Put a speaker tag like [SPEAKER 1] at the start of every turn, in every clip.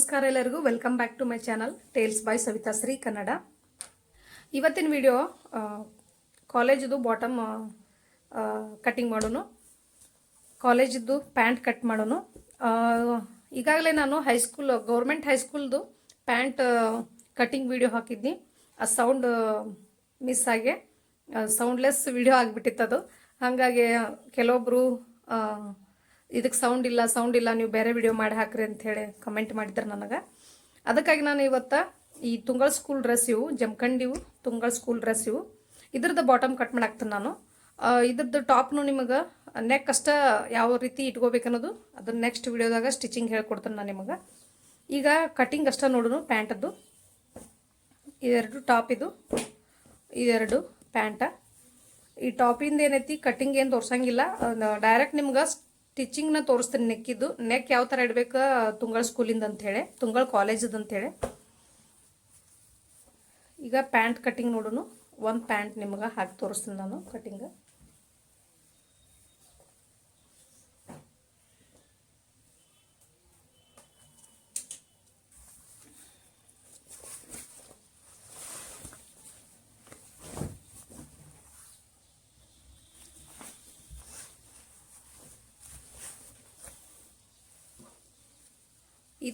[SPEAKER 1] ನಮಸ್ಕಾರ ಎಲ್ಲರಿಗೂ. Welcome back to my channel tales by Savitha Shri Kannada ಇವತ್ತಿನ video ಕಾಲೇಜದು bottom cutting ಮಾಡೋನು. ಕಾಲೇಜಿದ್ದು pant cut ಮಾಡೋನು. ಈಗಾಗಲೇ ನಾನು ಹೈಸ್ಕೂಲ್ ಗೌರ್ಮೆಂಟ್ ಹೈಸ್ಕೂಲ್ದು ಪ್ಯಾಂಟ್ ಕಟ್ಟಿಂಗ್ ವಿಡಿಯೋ ಹಾಕಿದ್ದೀನಿ ಆ ಸೌಂಡ್ ಮಿಸ್ ಆಗಿ ಸೌಂಡ್ಲೆಸ್ ವಿಡಿಯೋ ಆಗಿಬಿಟ್ಟಿತ್ತು ಅದು. ಹಾಗಾಗಿ ಕೆಲವೊಬ್ಬರು ಇದಕ್ಕೆ ಸೌಂಡ್ ಇಲ್ಲ ಸೌಂಡ್ ಇಲ್ಲ, ನೀವು ಬೇರೆ ವಿಡಿಯೋ ಮಾಡಿ ಹಾಕ್ರಿ ಅಂತ ಹೇಳಿ ಕಮೆಂಟ್ ಮಾಡಿದ್ರು ನನಗೆ. ಅದಕ್ಕಾಗಿ ನಾನು ಇವತ್ತು ಈ ತುಂಗಳ ಸ್ಕೂಲ್ ಡ್ರೆಸ್ ಇವು ಜಮ್ಕಂಡಿವು ಇವು ತುಂಗಳ ಸ್ಕೂಲ್ ಡ್ರೆಸ್ ಇವು, ಇದ್ರದ್ದು ಬಾಟಮ್ ಕಟ್ ಮಾಡಾಕ್ತೀನಿ ನಾನು. ಇದ್ರದ್ದು ಟಾಪ್ನು ನಿಮಗೆ ನೆಕ್ ಅಷ್ಟ ಯಾವ ರೀತಿ ಇಟ್ಕೋಬೇಕನ್ನೋದು ಅದನ್ನ ನೆಕ್ಸ್ಟ್ ವಿಡಿಯೋದಾಗ ಸ್ಟಿಚಿಂಗ್ ಹೇಳ್ಕೊಡ್ತೀನಿ ನಾನು ನಿಮಗೆ. ಈಗ ಕಟಿಂಗ್ ಅಷ್ಟ ನೋಡೋಣ ಪ್ಯಾಂಟದ್ದು ಇದೆರಡು ಟಾಪ್ ಇದು ಇದೆರಡು ಪ್ಯಾಂಟ ಈ ಟಾಪಿಂದ ಏನೈತಿ ಕಟಿಂಗ್ ಏನು ತೋರ್ಸಂಗಿಲ್ಲ. ಡೈರೆಕ್ಟ್ ನಿಮ್ಗೆ ಸ್ಟಿಚಿಂಗ್ನ ತೋರಿಸ್ತೀನಿ ನೆಕ್ಕಿದ್ದು. ನೆಕ್ ಯಾವ ಥರ ಇಡ್ಬೇಕು ತುಂಗಳ ಸ್ಕೂಲಿಂದ ಅಂಥೇಳಿ ತುಂಗಳ ಕಾಲೇಜದ ಅಂಥೇಳಿ ಈಗ ಪ್ಯಾಂಟ್ ಕಟ್ಟಿಂಗ್ ನೋಡೋಣ ಒಂದು ಪ್ಯಾಂಟ್ ನಿಮ್ಗೆ ಹಾಕಿ ತೋರಿಸ್ತೀನಿ ನಾನು ಕಟಿಂಗ್.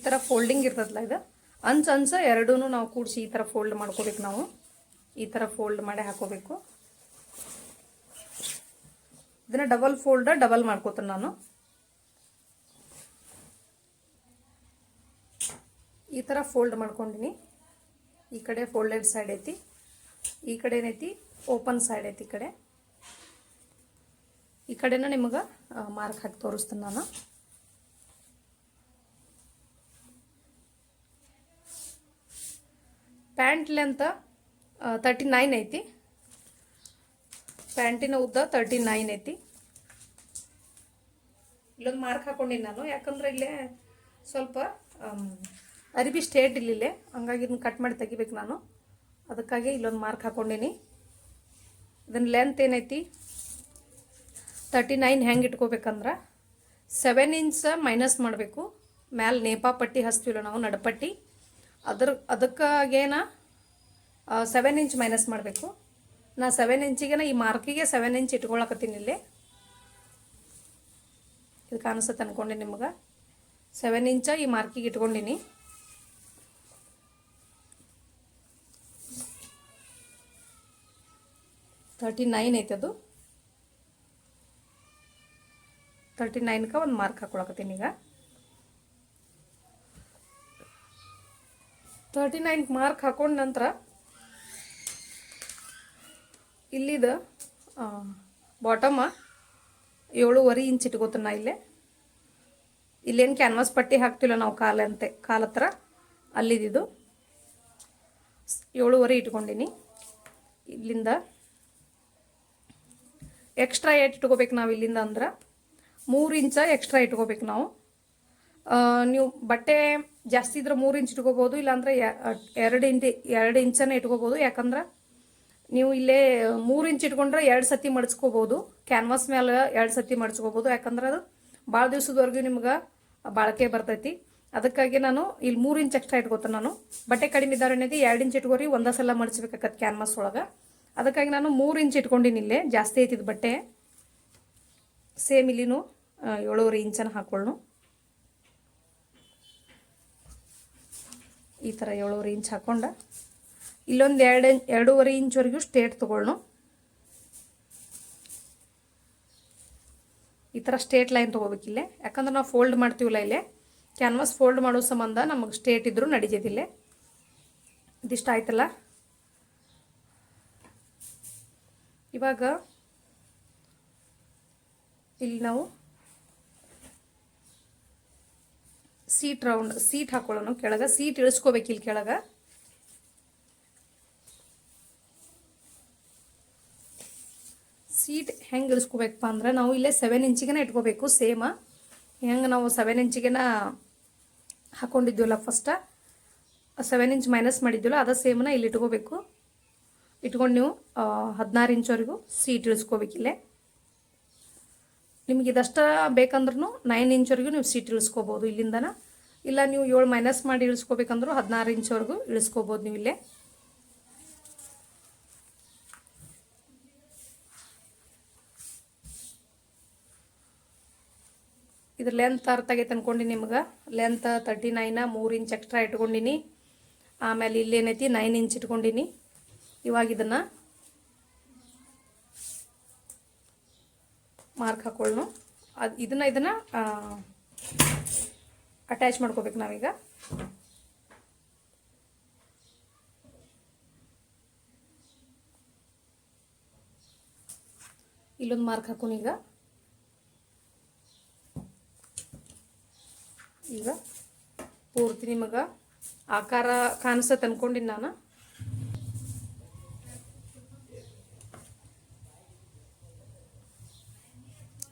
[SPEAKER 1] ಥರ ಫೋಲ್ಡಿಂಗ್ ಇರ್ತದಲ್ಲ ಇದು? ಅಂಚು ಅಂಚ ಎರಡೂ ನಾವು ಕೂಡಿಸಿ ಈ ಥರ ಫೋಲ್ಡ್ ಮಾಡ್ಕೋಬೇಕು ನಾವು. ಈ ಥರ ಫೋಲ್ಡ್ ಮಾಡಿ ಹಾಕೋಬೇಕು. ಇದನ್ನು ಡಬಲ್ ಫೋಲ್ಡ್ ಡಬಲ್ ಮಾಡ್ಕೋತೀನಿ ನಾನು. ಈ ಥರ ಫೋಲ್ಡ್ ಮಾಡ್ಕೊಂಡಿನಿ. ಈ ಕಡೆ ಫೋಲ್ಡೆಡ್ ಸೈಡ್ ಐತಿ. ಈ ಕಡೆ ಏನೈತಿ? ಓಪನ್ ಸೈಡ್ ಐತಿ ಈ ಕಡೆ. ಈ ಕಡೆನ ನಿಮಗೆ ಮಾರ್ಕ್ ಹಾಕಿ ತೋರಿಸ್ತೀನಿ ನಾನು. ಪ್ಯಾಂಟ್ ಲೆಂತ್ ತರ್ಟಿ ನೈನ್ ಐತಿ. ಪ್ಯಾಂಟಿನ ಉದ್ದ ತರ್ಟಿ ನೈನ್ ಐತಿ. ಇಲ್ಲೊಂದು ಮಾರ್ಕ್ ಹಾಕೊಂಡಿನಿ ನಾನು. ಯಾಕಂದ್ರೆ ಇಲ್ಲೇ ಸ್ವಲ್ಪ ಅರಿಬಿ ಸ್ಟೇಟ್ ಇಲ್ಲಿಲ್ಲೇ ಹಂಗಾಗಿ ಇದನ್ನ ಕಟ್ ಮಾಡಿ ತೆಗಿಬೇಕು ನಾನು. ಅದಕ್ಕಾಗಿ ಇಲ್ಲೊಂದು ಮಾರ್ಕ್ ಹಾಕೊಂಡೀನಿ. ಇದನ್ನ ಲೆಂತ್ ಏನೈತಿ? ತರ್ಟಿ ನೈನ್ ಹೆಂಗೆ ಇಟ್ಕೋಬೇಕಂದ್ರೆ ಸೆವೆನ್ ಇಂಚ್ ಮೈನಸ್ ಮಾಡಬೇಕು. ಮ್ಯಾಲೆ ನೇಪಾ ಪಟ್ಟಿ ಹಚ್ತೀವಲ್ಲ ನಾವು ನಡಪಟ್ಟಿ. ಅದ್ರ, ಅದಕ್ಕಾಗೇನ? ಸೆವೆನ್ ಇಂಚ್ ಮೈನಸ್ ಮಾಡಬೇಕು. ನಾ ಸೆವೆನ್ ಇಂಚಿಗೆ ಈ ಮಾರ್ಕಿಗೆ ಸೆವೆನ್ ಇಂಚ್ ಇಟ್ಕೊಳಕತ್ತೀನಿ ಇಲ್ಲಿ. ಇದು ಕಾಣಿಸುತ್ತೆ ಅನ್ಕೊಂಡೆ ನಿಮ್ಗೆ. ಸೆವೆನ್ ಇಂಚ ಈ ಮಾರ್ಕಿಗೆ ಇಟ್ಕೊಂಡಿನಿ. ತರ್ಟಿ ನೈನ್ ಅದು. ತರ್ಟಿ ನೈನ್ಗೆ ಒಂದು ಮಾರ್ಕ್ ಹಾಕೊಳಕತ್ತೀನಿ ಈಗ. ತರ್ಟಿ ನೈನ್ ಮಾರ್ಕ್ ಹಾಕೊಂಡ ನಂತರ ಇಲ್ಲಿದ ಬಾಟಮ ಏಳುವರೆ ಇಂಚ್ ಇಟ್ಕೋತೀನಿ ನಾ ಇಲ್ಲೇ. ಇಲ್ಲೇನು ಕ್ಯಾನ್ವಾಸ್ ಪಟ್ಟಿ ಹಾಕ್ತಿಲ್ಲ ನಾವು ಕಾಲಂತೆ ಕಾಲ ಹತ್ರ, ಅಲ್ಲಿದ್ದು. ಏಳುವರೆ ಇಟ್ಕೊಂಡಿನಿ. ಇಲ್ಲಿಂದ ಎಕ್ಸ್ಟ್ರಾ ಏಟ್ ಇಟ್ಕೋಬೇಕು ನಾವು ಇಲ್ಲಿಂದ ಅಂದ್ರೆ ಮೂರು ಇಂಚ ಎಕ್ಸ್ಟ್ರಾ ಇಟ್ಕೋಬೇಕು ನಾವು. ನೀವು ಬಟ್ಟೆ ಜಾಸ್ತಿ ಇದ್ರೆ ಮೂರು ಇಂಚ್ ಇಟ್ಕೋಬೋದು, ಇಲ್ಲಾಂದ್ರೆ ಎರಡು ಇಂಚ್ ಎರಡು ಇಂಚನ್ನ ಇಟ್ಕೋಬೋದು. ಯಾಕಂದ್ರೆ ನೀವು ಇಲ್ಲೇ ಮೂರು ಇಂಚ್ ಇಟ್ಕೊಂಡ್ರೆ ಎರಡು ಸತಿ ಮಡ್ಚ್ಕೋಬೋದು. ಕ್ಯಾನ್ವಾಸ್ ಮೇಲೆ ಎರಡು ಸತಿ ಮಡಚ್ಕೋಬೋದು. ಯಾಕಂದ್ರೆ ಅದು ಭಾಳ ದಿವಸದವರೆಗೂ ನಿಮ್ಗೆ ಬಾಳಿಕೆ ಬರ್ತೈತಿ. ಅದಕ್ಕಾಗಿ ನಾನು ಇಲ್ಲಿ ಮೂರು ಇಂಚ್ ಎಕ್ಸ್ಟ್ರಾ ಇಟ್ಕೋತೀನಿ ನಾನು. ಬಟ್ಟೆ ಕಡಿಮೆ ಇದ್ದಾರೆ ಏನೈತಿ ಎರಡು ಇಂಚ್ ಇಟ್ಕೋರಿ, ಒಂದೇ ಸಲ ಮಡ್ಚ್ಬೇಕಾಗತ್ತೆ ಕ್ಯಾನ್ವಾಸ್ ಒಳಗೆ. ಅದಕ್ಕಾಗಿ ನಾನು ಮೂರು ಇಂಚ್ ಇಟ್ಕೊಂಡಿನಿ ಇಲ್ಲೇ. ಜಾಸ್ತಿ ಐತಿದ್ ಬಟ್ಟೆ. ಸೇಮ್ ಇಲ್ಲಿನೂ ಏಳುವರೆ ಏಳೂವರೆ ಇಂಚನ ಹಾಕೊಳ್ಳು ಈ ಥರ ಏಳುವರೆ ಇಂಚ್ ಹಾಕೊಂಡು. ಇಲ್ಲೊಂದು ಎರಡು, ಎರಡೂವರೆ ಇಂಚ್ವರೆಗೂ ಸ್ಟೇಟ್ ತೊಗೊಳ್ಳು ಈ ಥರ ಸ್ಟೇಟ್ ಲೈನ್ ತೊಗೋಬೇಕಿಲ್ಲೇ ಯಾಕಂದ್ರೆ ನಾವು ಫೋಲ್ಡ್ ಮಾಡ್ತೀವಲ್ಲ ಇಲ್ಲೇ. ಕ್ಯಾನ್ವಾಸ್ ಫೋಲ್ಡ್ ಮಾಡೋ ಸಂಬಂಧ ನಮಗೆ ಸ್ಟೇಟ್ ಇದ್ದರೂ ನಡೀತೈತಿಲ್ಲೇ ಇದಿಷ್ಟ ಆಯ್ತಲ್ಲ? ಇವಾಗ ಇಲ್ಲಿ ನಾವು ಸೀಟ್ ರೌಂಡ್ ಸೀಟ್ ಹಾಕೊಳ್ಳೋಣ ಕೆಳಗೆ ಸೀಟ್ ಇಳಿಸ್ಕೋಬೇಕು ಇಲ್ಲಿ ಕೆಳಗೆ. ಸೀಟ್ ಹೆಂಗೆ ಇಳಿಸ್ಕೋಬೇಕಪ್ಪ ಅಂದ್ರೆ ನಾವು ಇಲ್ಲೇ ಸೆವೆನ್ ಇಂಚಿಗೆನ ಇಟ್ಕೋಬೇಕು ಸೇಮ ಹೆಂಗೆ ನಾವು ಸೆವೆನ್ ಇಂಚಿಗೆನ ಹಾಕೊಂಡಿದ್ವಲ್ಲ ಫಸ್ಟ ಸೆವೆನ್ ಇಂಚ್ ಮೈನಸ್ ಮಾಡಿದ್ವಲ್ಲ, ಅದ ಸೇಮನ ಇಲ್ಲಿ ಇಟ್ಕೋಬೇಕು. ಇಟ್ಕೊಂಡು ನೀವು ಹದಿನಾರು ಇಂಚ್ವರೆಗೂ ಸೀಟ್ ಇಳಿಸ್ಕೋಬೇಕಿಲ್ಲೇ ನಿಮ್ಗೆ ಇದಷ್ಟ ಬೇಕಂದ್ರೂ ನೈನ್ ಇಂಚ್ವರೆಗೂ ನೀವು ಸೀಟ್ ಇಳಿಸ್ಕೋಬೋದು ಇಲ್ಲಿಂದನ. ಇಲ್ಲ, ನೀವು ಏಳು ಮೈನಸ್ ಮಾಡಿ ಇಳಿಸ್ಕೋಬೇಕಂದ್ರೂ ಹದಿನಾರು ಇಂಚ್ವರೆಗೂ ಇಳಿಸ್ಕೋಬೋದು ನೀವು ಇಲ್ಲೇ. ಇದ್ರ ಲೆಂತ್ ಅರ್ಥ ಆಗೈತೆ ಅನ್ಕೊಂಡು ನಿಮ್ಗೆ. ಲೆಂತ್ ತರ್ಟಿ ನೈನ ಮೂರು ಇಂಚ್ ಎಕ್ಸ್ಟ್ರಾ ಇಟ್ಕೊಂಡಿನಿ. ಆಮೇಲೆ ಇಲ್ಲೇನೈತಿ ನೈನ್ ಇಂಚ್ ಇಟ್ಕೊಂಡಿನಿ. ಇವಾಗ ಇದನ್ನು ಮಾರ್ಕ್ ಹಾಕೊಳ್ಳು ಅದು ಇದನ್ನು ಇದನ್ನು ಅಟ್ಯಾಚ್ ಮಾಡ್ಕೋಬೇಕು ನಾವೀಗ. ಇಲ್ಲೊಂದು ಮಾರ್ಕ್ ಹಾಕೋಣ ಈಗ. ಈಗ ಪೂರ್ತಿ ನಿಮಗೆ ಆಕಾರ ಕಾಣಿಸತ್ತೆ ಅನ್ಕೊಂಡಿನಿ ನಾನು.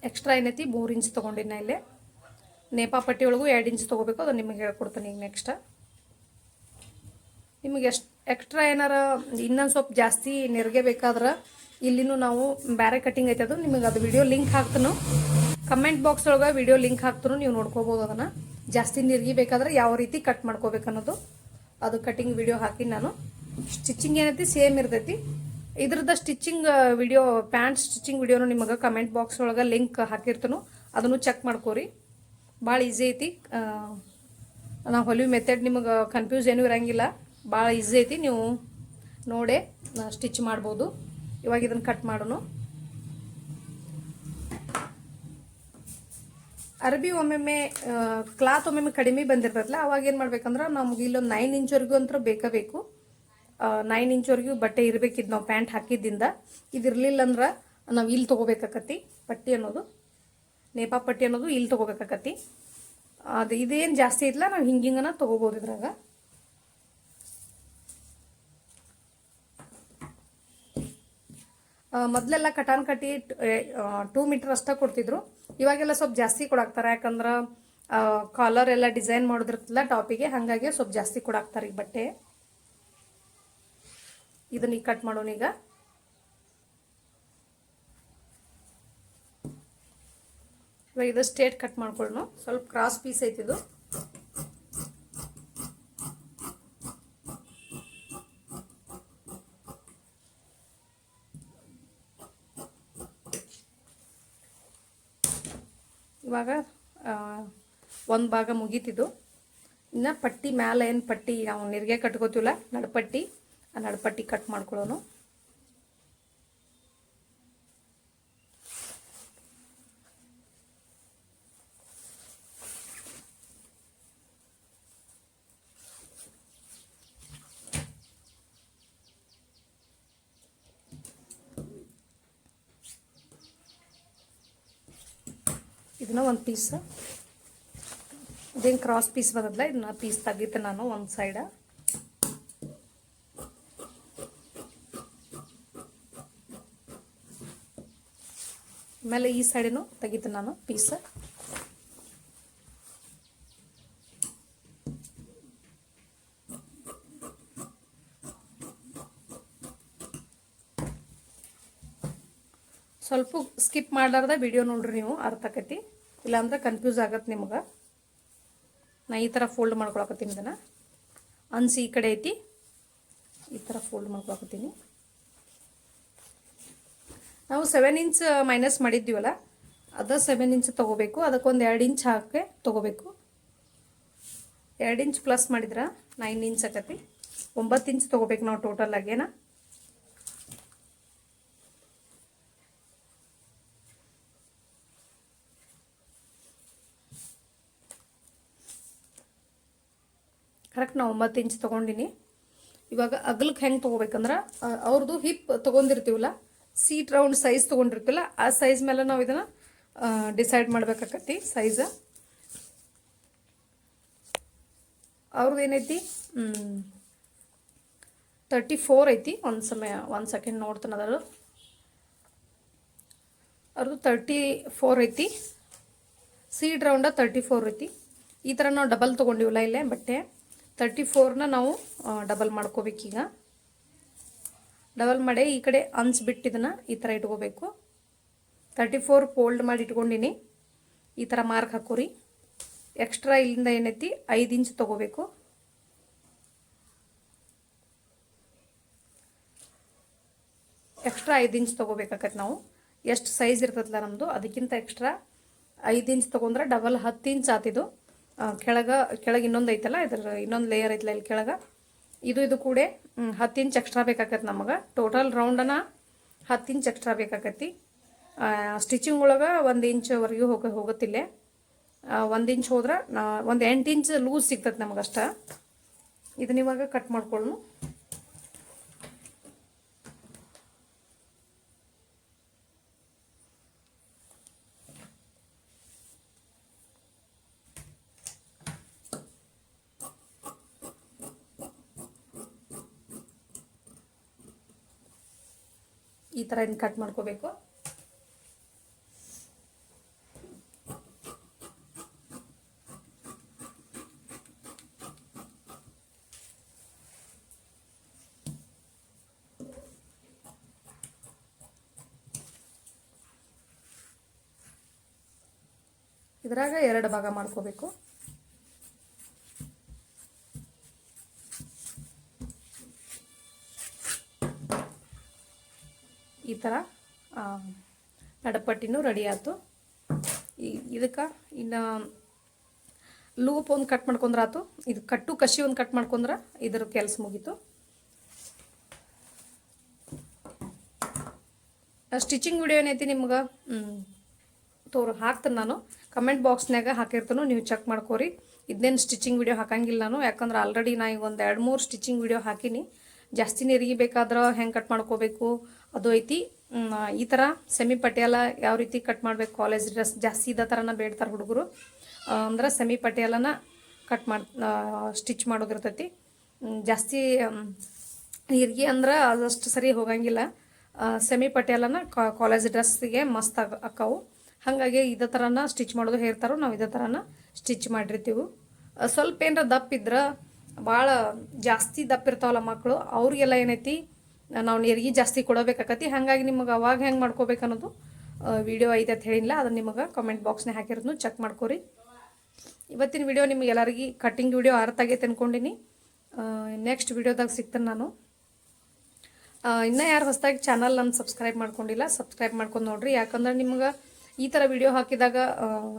[SPEAKER 1] ಎಕ್ಸ್ಟ್ರಾ ಏನೈತಿ? ಮೂರು ಇಂಚ್ ತೊಗೊಂಡಿನ ಇಲ್ಲೇ. ನೇಪಾ ಪಟ್ಟಿ ಒಳಗೂ ಎರಡು ಇಂಚ್ ತೊಗೋಬೇಕು ಅದು ನಿಮಗೆ ಹೇಳ್ಕೊಡ್ತೀನಿ ಈಗ ನೆಕ್ಸ್ಟ್ ನಿಮಗೆ ಎಷ್ಟು ಎಕ್ಸ್ಟ್ರಾ ಏನಾರ ಇನ್ನೊಂದು ಸ್ವಲ್ಪ ಜಾಸ್ತಿ ನೆರಿಗೆ ಬೇಕಾದ್ರೆ ಇಲ್ಲಿನೂ ನಾವು ಬೇರೆ ಕಟಿಂಗ್ ಐತೆ ಅದು, ನಿಮಗೆ ಅದು ವಿಡಿಯೋ ಲಿಂಕ್ ಹಾಕ್ತನು. ಕಮೆಂಟ್ ಬಾಕ್ಸ್ ಒಳಗೆ ವಿಡಿಯೋ ಲಿಂಕ್ ಹಾಕ್ತನು, ನೀವು ನೋಡ್ಕೋಬೋದು ಅದನ್ನು. ಜಾಸ್ತಿ ನೆರಿಗೆ ಬೇಕಾದ್ರೆ ಯಾವ ರೀತಿ ಕಟ್ ಮಾಡ್ಕೋಬೇಕು ಅನ್ನೋದು, ಅದು ಕಟಿಂಗ್ ವಿಡಿಯೋ ಹಾಕಿ ನಾನು. ಸ್ಟಿಚಿಂಗ್ ಏನೈತಿ ಸೇಮ್ ಇರ್ತೈತಿ. ಇದ್ರದ್ದು ಸ್ಟಿಚಿಂಗ್ ವಿಡಿಯೋ ಪ್ಯಾಂಟ್ ಸ್ಟಿಚಿಂಗ್ ವಿಡಿಯೋನು ನಿಮಗೆ ಕಮೆಂಟ್ ಬಾಕ್ಸ್ ಒಳಗೆ ಲಿಂಕ್ ಹಾಕಿರ್ತನು. ಅದನ್ನು ಚೆಕ್ ಮಾಡ್ಕೋರಿ. ಭಾಳ ಈಸಿ ಐತಿ. ನಾವು ಹೊಲಿವು ಮೆಥಡ್ ನಿಮಗೆ ಕನ್ಫ್ಯೂಸ್ ಏನೂ ಇರೋಂಗಿಲ್ಲ. ಭಾಳ ಈಸಿ ಐತಿ, ನೀವು ನೋಡೇ ಸ್ಟಿಚ್ ಮಾಡ್ಬೋದು. ಇವಾಗ ಇದನ್ನು ಕಟ್ ಮಾಡೋಣ ಅರಬಿ ಒಮ್ಮೊಮ್ಮೆ ಕ್ಲಾತ್ ಒಮ್ಮೊಮ್ಮೆ ಕಡಿಮೆ ಬಂದಿರ್ತೈತಲ್ಲ ಅವಾಗ ಏನು ಮಾಡ್ಬೇಕಂದ್ರೆ ನಮ್ಗೆ ಇಲ್ಲೊಂದು ನೈನ್ ಇಂಚ್ವರೆಗೂ ಅಂತೂ ಬೇಕೇ ಬೇಕು. ನೈನ್ ಇಂಚ್ವರೆಗೂ ಬಟ್ಟೆ ಇರಬೇಕಿದ್ದು ನಾವು ಪ್ಯಾಂಟ್ ಹಾಕಿದ್ದಿಂದ. ಇದಿರಲಿಲ್ಲ ಅಂದ್ರೆ ನಾವು ಇಲ್ಲಿ ತೊಗೋಬೇಕಾಕತಿ ಪಟ್ಟಿ ಅನ್ನೋದು. ನೇಪಾ ಪಟ್ಟಿ ಅನ್ನೋದು ಇಲ್ಲಿ ತೊಗೋಬೇಕಾಕತಿ ಅದು ಇದೇನು ಜಾಸ್ತಿ ಐತಲ್ಲ ನಾವು ಹಿಂಗಿಂಗನ ತೊಗೋಬೋದು ಇದ್ರಾಗ. ಮೊದಲೆಲ್ಲ ಮೊದ್ಲೆಲ್ಲ ಕಟಾನ್ ಕಟ್ಟಿ ಟೂ ಮೀಟರ್ ಅಷ್ಟೇ ಕೊಡ್ತಿದ್ರು. ಇವಾಗೆಲ್ಲ ಸ್ವಲ್ಪ ಜಾಸ್ತಿ ಕೊಡಾಕ್ತಾರೆ, ಯಾಕಂದ್ರೆ ಕಾಲರ್ ಎಲ್ಲ ಡಿಸೈನ್ ಮಾಡೋದಿರ್ತಲ್ಲ ಟಾಪಿಗೆ, ಹಾಗಾಗಿ ಸ್ವಲ್ಪ ಜಾಸ್ತಿ ಕೊಡಾಕ್ತಾರೆ ಈ ಬಟ್ಟೆ. ಇದನ್ನ ಈಗ ಕಟ್ ಮಾಡೋಣ ಈಗ. ಇವಾಗ ಇದು ಸ್ಟೇಟ್ ಕಟ್ ಮಾಡ್ಕೊಳ್ಳೋಣ. ಸ್ವಲ್ಪ ಕ್ರಾಸ್ ಪೀಸ್ ಐತಿದು ಇವಾಗ ಒಂದು ಭಾಗ ಮುಗೀತಿದ್ದು ಇನ್ನು ಪಟ್ಟಿ ಮ್ಯಾಲೆ ಏನು ಪಟ್ಟಿ ನಾವು ನಿರ್ಗೆ ಕಟ್ಕೋತೀವಲ್ಲ, ನಡ್ಪಟ್ಟಿ, ಆ ನಡ್ಪಟ್ಟಿ ಕಟ್ ಮಾಡ್ಕೊಳ್ಳೋನು ಇದನ್ನ ಒಂದು ಪೀಸ್ ಇದೇನು ಕ್ರಾಸ್ ಪೀಸ್ ಬರೋದಿಲ್ಲ ಇದನ್ನ ಪೀಸ್ ತೆಗಿತೆ ನಾನು ಒಂದು ಸೈಡ ಆಮೇಲೆ ಈ ಸೈಡನು ತೆಗಿತೆ ನಾನು ಪೀಸ್ ಸ್ವಲ್ಪ ಸ್ಕಿಪ್ ಮಾಡಲಾರ್ದ ವಿಡಿಯೋ ನೋಡ್ರಿ ನೀವು, ಅರ್ಥ ಇಲ್ಲಾಂದ್ರೆ ಕನ್ಫ್ಯೂಸ್ ಆಗತ್ತೆ ನಿಮ್ಗೆ. ನಾ ಈ ಥರ ಫೋಲ್ಡ್ ಮಾಡ್ಕೊಳಕತ್ತೀನಿ ಇದನ್ನು. ಅನ್ಸಿ ಈ ಕಡೆ ಐತಿ. ಈ ಥರ ಫೋಲ್ಡ್ ಮಾಡ್ಕೊಳಕತ್ತೀನಿ. ನಾವು ಸೆವೆನ್ ಇಂಚ್ ಮೈನಸ್ ಮಾಡಿದ್ದೀವಲ್ಲ, ಅದು ಸೆವೆನ್ ಇಂಚ್ ತೊಗೋಬೇಕು, ಅದಕ್ಕೊಂದು ಎರಡು ಇಂಚ್ ಹಾಕಿ ತೊಗೋಬೇಕು. ಎರಡು ಇಂಚ್ ಪ್ಲಸ್ ಮಾಡಿದ್ರೆ ನೈನ್ ಇಂಚ್ ಆಕತಿ. ಒಂಬತ್ತು ಇಂಚ್ ತೊಗೋಬೇಕು ನಾವು ಟೋಟಲ್ ಆಗೇನ ಕರೆಕ್ಟ್ ನಾವು ಒಂಬತ್ತು ಇಂಚ್ ತೊಗೊಂಡಿನಿ. ಇವಾಗ ಅಗಲಕ್ಕೆ ಹೆಂಗೆ ತೊಗೋಬೇಕಂದ್ರೆ ಅವ್ರದ್ದು ಹಿಪ್ ತೊಗೊಂಡಿರ್ತೀವಲ್ಲ ಸೀಟ್ ರೌಂಡ್ ಸೈಜ್ ತೊಗೊಂಡಿರ್ತೀವಲ್ಲ, ಆ ಸೈಜ್ ಮೇಲೆ ನಾವು ಇದನ್ನು ಡಿಸೈಡ್ ಮಾಡ್ಬೇಕಾಕತಿ ಸೈಜ ಅವ್ರದ್ದು ಏನೈತಿ? ತರ್ಟಿ ಫೋರ್ ಐತಿ. ಒಂದು ಸಮಯ, ಒಂದು ಸೆಕೆಂಡ್ ನೋಡ್ತಾನೆ ಅದರ ಅವ್ರದ್ದು ತರ್ಟಿ ಫೋರ್ ಐತಿ. ಸೀಟ್ ರೌಂಡ ತರ್ಟಿ ಫೋರ್ ಐತಿ. ಈ ಥರ ನಾವು ಡಬಲ್ ತೊಗೊಂಡಿವಲ್ಲ ಇಲ್ಲೇ, ಬಟ್ಟೆ. ತರ್ಟಿ ಫೋರ್ನ ನಾವು ಡಬಲ್ ಮಾಡ್ಕೋಬೇಕೀಗ. ಡಬಲ್ ಮಾಡಿ ಈ ಕಡೆ ಅನ್ಸ್ ಬಿಟ್ಟು ಇದನ್ನು ಈ ಥರ ಇಟ್ಕೋಬೇಕು. ತರ್ಟಿ ಫೋರ್ ಫೋಲ್ಡ್ ಮಾಡಿ ಇಟ್ಕೊಂಡಿನಿ. ಈ ಥರ ಮಾರ್ಕ್ ಹಾಕೋರಿ. ಎಕ್ಸ್ಟ್ರಾ ಇಲ್ಲಿಂದ ಏನೈತಿ? ಐದು ಇಂಚ್ ತೊಗೋಬೇಕು. ಎಕ್ಸ್ಟ್ರಾ ಐದು ಇಂಚ್ ತೊಗೋಬೇಕಾಗತ್ತೆ ನಾವು. ಎಷ್ಟು ಸೈಜ್ ಇರ್ತದಲ್ಲ ನಮ್ಮದು ಅದಕ್ಕಿಂತ ಎಕ್ಸ್ಟ್ರಾ ಐದು ಇಂಚ್ ತೊಗೊಂಡ್ರೆ ಡಬಲ್ ಹತ್ತು ಇಂಚ್ ಆತಿದು ಕೆಳಗೆ ಕೆಳಗೆ ಇನ್ನೊಂದು ಐತಲ್ಲ, ಇದ್ರ ಇನ್ನೊಂದು ಲೇಯರ್ ಐತಲ್ಲ ಇಲ್ಲಿ ಕೆಳಗೆ. ಇದು ಇದು ಕೂಡ ಹತ್ತು ಇಂಚ್ ಎಕ್ಸ್ಟ್ರಾ ಬೇಕಾಗತ್ತೆ ನಮಗೆ. ಟೋಟಲ್ ರೌಂಡನ ಹತ್ತು ಇಂಚ್ ಎಕ್ಸ್ಟ್ರಾ ಬೇಕಾಗತ್ತಿ ಸ್ಟಿಚಿಂಗ್ ಒಳಗೆ ಒಂದು ಇಂಚ್ವರೆಗೂ ಹೋಗ ಹೋಗುತ್ತಿಲ್ಲ ಒಂದು ಇಂಚ್ ಹೋದ್ರೆ ಒಂದು ಎಂಟು ಇಂಚ್ ಲೂಸ್ ಸಿಗ್ತದೆ ನಮಗಷ್ಟ. ಇದನ್ನ ಇವಾಗ ಕಟ್ ಮಾಡ್ಕೊಳ್ಳು ಈ ಥರ ಇನ್ನು ಕಟ್ ಮಾಡ್ಕೋಬೇಕು. ಇದರಾಗ ಎರಡು ಭಾಗ ಮಾಡ್ಕೋಬೇಕು. ಥರ ನಡಪಟ್ಟಿನೂ ರೆಡಿ ಆಯ್ತು. ಇದಕ್ಕೆ ಇನ್ನು ಲೂಪ್ ಒಂದು ಕಟ್ ಮಾಡ್ಕೊಂಡ್ರೆ ಆತು ಇದು ಕಟ್ಟು ಕಸಿ ಒಂದು ಕಟ್ ಮಾಡ್ಕೊಂಡ್ರೆ ಇದ್ರ ಕೆಲಸ ಮುಗೀತು. ಸ್ಟಿಚಿಂಗ್ ವಿಡಿಯೋ ಏನೈತಿ ನಿಮ್ಗೆ? ತೋರು, ಹಾಕ್ತೀನಿ ನಾನು. ಕಮೆಂಟ್ ಬಾಕ್ಸ್ನಾಗ ಹಾಕಿರ್ತಾನು, ನೀವು ಚೆಕ್ ಮಾಡ್ಕೋರಿ. ಇದನ್ನೇನು ಸ್ಟಿಚಿಂಗ್ ವಿಡಿಯೋ ಹಾಕಂಗಿಲ್ಲ ನಾನು. ಯಾಕಂದ್ರೆ ಆಲ್ರೆಡಿ ನಾ ಈಗ ಒಂದು ಎರಡು ಮೂರು ಸ್ಟಿಚಿಂಗ್ ವಿಡಿಯೋ ಹಾಕೀನಿ. ಜಾಸ್ತಿ ನೀರಿಗೆ ಬೇಕಾದ್ರೆ ಹೆಂಗೆ ಕಟ್ ಮಾಡ್ಕೋಬೇಕು? ಅದು ಐತಿ. ಈ ಥರ ಸೆಮಿ ಪಟಿಯಾಲ ಯಾವ ರೀತಿ ಕಟ್ ಮಾಡಬೇಕು ಕಾಲೇಜ್ ಡ್ರೆಸ್ ಜಾಸ್ತಿ ಇದ ಥರನ ಬೇಡ್ತಾರೆ ಹುಡುಗರು. ಅಂದ್ರೆ ಸೆಮಿ ಪಟಿಯಾಲನ ಕಟ್ ಮಾಡಿ ಸ್ಟಿಚ್ ಮಾಡೋದಿರ್ತೈತಿ. ಜಾಸ್ತಿ ಹಿರಿಗೆ ಅಂದ್ರೆ ಅದಷ್ಟು ಸರಿ ಹೋಗಂಗಿಲ್ಲ. ಸೆಮಿ ಪಟಿಯಾಲನ ಕಾಲೇಜ್ ಡ್ರೆಸ್ಸಿಗೆ ಮಸ್ತ್ ಆಗ ಅಕ್ಕವು. ಹಾಗಾಗಿ ಇದೇ ಥರನ ಸ್ಟಿಚ್ ಮಾಡೋದು ಹೇಳ್ತಾರೋ ನಾವು ಇದೇ ಥರನ ಸ್ಟಿಚ್ ಮಾಡಿರ್ತೀವಿ. ಸ್ವಲ್ಪ ಏನಾರ ದಪ್ಪ ಇದ್ರೆ ಭಾಳ ಜಾಸ್ತಿ ದಪ್ಪ ಇರ್ತಾವಲ್ಲ ಮಕ್ಕಳು ಅವ್ರಿಗೆಲ್ಲ ಏನೈತಿ? ನಾವು ನೀರಿಗೆ ಜಾಸ್ತಿ ಕೊಡಬೇಕಾಕತಿ. ಹಾಗಾಗಿ ನಿಮಗೆ ಅವಾಗ ಹೆಂಗೆ ಮಾಡ್ಕೋಬೇಕು ಅನ್ನೋದು ವಿಡಿಯೋ ಐತೆ ಅಂತ ಹೇಳಿಲ್ಲ. ಅದನ್ನು ನಿಮಗೆ ಕಮೆಂಟ್ ಬಾಕ್ಸ್ನಾಗ ಹಾಕಿರೋದನ್ನು ಚೆಕ್ ಮಾಡ್ಕೊರಿ. ಇವತ್ತಿನ ವಿಡಿಯೋ ನಿಮಗೆ ಎಲ್ಲರಿಗೂ ಕಟ್ಟಿಂಗ್ ವಿಡಿಯೋ ಅರ್ಥ ಆಗೈತೆ ಅಂದ್ಕೊಂಡಿನಿ ನೆಕ್ಸ್ಟ್ ವಿಡಿಯೋದಾಗ ಸಿಗ್ತೇನೆ ನಾನು. ಇನ್ನೂ ಯಾರು ಹೊಸದಾಗಿ ಚಾನಲ್ ನಾನು ಸಬ್ಸ್ಕ್ರೈಬ್ ಮಾಡ್ಕೊಂಡಿಲ್ಲ ಸಬ್ಸ್ಕ್ರೈಬ್ ಮಾಡ್ಕೊಂಡು ನೋಡ್ರಿ. ಯಾಕಂದ್ರೆ ನಿಮ್ಗೆ ಈ ಥರ ವಿಡಿಯೋ ಹಾಕಿದಾಗ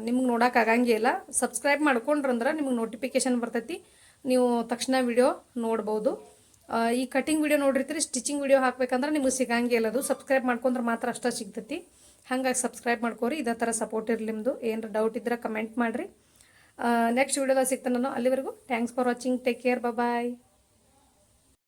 [SPEAKER 1] ನಿಮ್ಗೆ ನೋಡೋಕೆ ಆಗಂಗಿಲ್ಲ ಸಬ್ಸ್ಕ್ರೈಬ್ ಮಾಡ್ಕೊಂಡ್ರಂದ್ರೆ ನಿಮ್ಗೆ ನೋಟಿಫಿಕೇಶನ್ ಬರ್ತೈತಿ. ನೀವು ತಕ್ಷಣ ವಿಡಿಯೋ ನೋಡ್ಬೋದು. ಈ ಕಟಿಂಗ್ ವಿಡಿಯೋ ನೋಡಿರ್ತೀರಿ ಸ್ಟಿಚಿಂಗ್ ವಿಡಿಯೋ ಹಾಕ್ಬೇಕಂದ್ರೆ ನಿಮಗೆ ಸಿಗಂಗಿಲ್ಲ ಅದು ಸಬ್ಸ್ಕ್ರೈಬ್ ಮಾಡ್ಕೊಂಡ್ರೆ ಮಾತ್ರ ಅಷ್ಟೇ ಸಿಗ್ತೈತಿ. ಹಾಗಾಗಿ ಸಬ್ಸ್ಕ್ರೈಬ್ ಮಾಡ್ಕೋರಿ, ಇದೇ ಥರ ಸಪೋರ್ಟ್ ಇರಲಿ ನಿಮ್ಮದು ಏನಾರ ಡೌಟ್ ಇದ್ರೆ ಕಮೆಂಟ್ ಮಾಡಿರಿ. ನೆಕ್ಸ್ಟ್ ವಿಡಿಯೋದಾಗ ಸಿಗ್ತಾನೆ ನಾನು. ಅಲ್ಲಿವರೆಗೂ thanks for watching take care bye